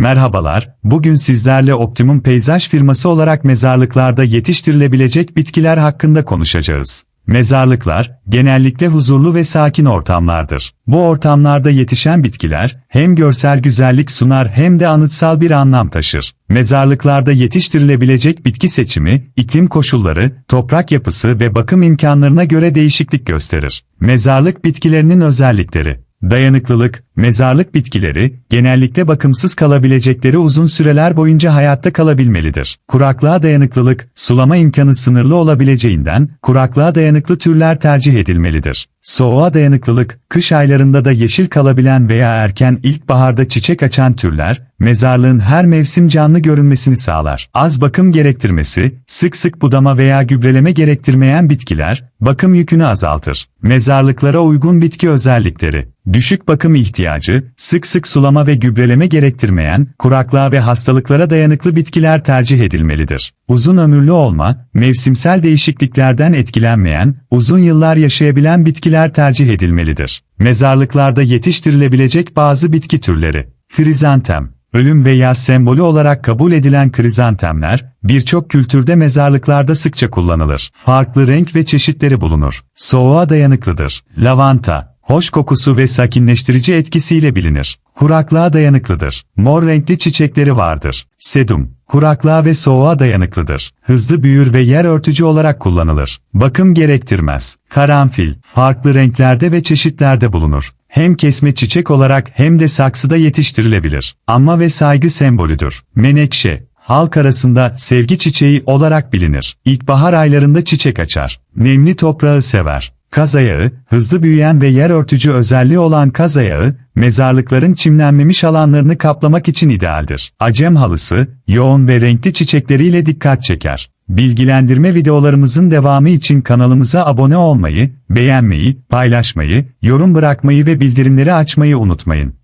Merhabalar, bugün sizlerle Optimum Peyzaj firması olarak mezarlıklarda yetiştirilebilecek bitkiler hakkında konuşacağız. Mezarlıklar, genellikle huzurlu ve sakin ortamlardır. Bu ortamlarda yetişen bitkiler, hem görsel güzellik sunar hem de anıtsal bir anlam taşır. Mezarlıklarda yetiştirilebilecek bitki seçimi, iklim koşulları, toprak yapısı ve bakım imkanlarına göre değişiklik gösterir. Mezarlık bitkilerinin özellikleri Dayanıklılık, mezarlık bitkileri, genellikle bakımsız kalabilecekleri uzun süreler boyunca hayatta kalabilmelidir. Kuraklığa dayanıklılık, sulama imkanı sınırlı olabileceğinden, kuraklığa dayanıklı türler tercih edilmelidir. Soğuğa dayanıklılık, kış aylarında da yeşil kalabilen veya erken ilkbaharda çiçek açan türler, mezarlığın her mevsim canlı görünmesini sağlar. Az bakım gerektirmesi, sık sık budama veya gübreleme gerektirmeyen bitkiler, bakım yükünü azaltır. Mezarlıklara uygun bitki özellikleri, düşük bakım ihtiyacı, sık sık sulama ve gübreleme gerektirmeyen, kuraklığa ve hastalıklara dayanıklı bitkiler tercih edilmelidir. Uzun ömürlü olma, mevsimsel değişikliklerden etkilenmeyen, uzun yıllar yaşayabilen bitkiler tercih edilmelidir. Mezarlıklarda yetiştirilebilecek bazı bitki türleri. Krizantem Ölüm ve yaz sembolü olarak kabul edilen krizantemler, birçok kültürde mezarlıklarda sıkça kullanılır. Farklı renk ve çeşitleri bulunur. Soğuğa dayanıklıdır. Lavanta, hoş kokusu ve sakinleştirici etkisiyle bilinir. Kuraklığa dayanıklıdır. Mor renkli çiçekleri vardır. Sedum, kuraklığa ve soğuğa dayanıklıdır. Hızlı büyür ve yer örtücü olarak kullanılır. Bakım gerektirmez. Karanfil, farklı renklerde ve çeşitlerde bulunur. Hem kesme çiçek olarak hem de saksıda yetiştirilebilir. Anma ve saygı sembolüdür. Menekşe, halk arasında sevgi çiçeği olarak bilinir. İlkbahar aylarında çiçek açar. Nemli toprağı sever. Kaz ayağı, hızlı büyüyen ve yer örtücü özelliği olan kaz ayağı, mezarlıkların çimlenmemiş alanlarını kaplamak için idealdir. Acem halısı, yoğun ve renkli çiçekleriyle dikkat çeker. Bilgilendirme videolarımızın devamı için kanalımıza abone olmayı, beğenmeyi, paylaşmayı, yorum bırakmayı ve bildirimleri açmayı unutmayın.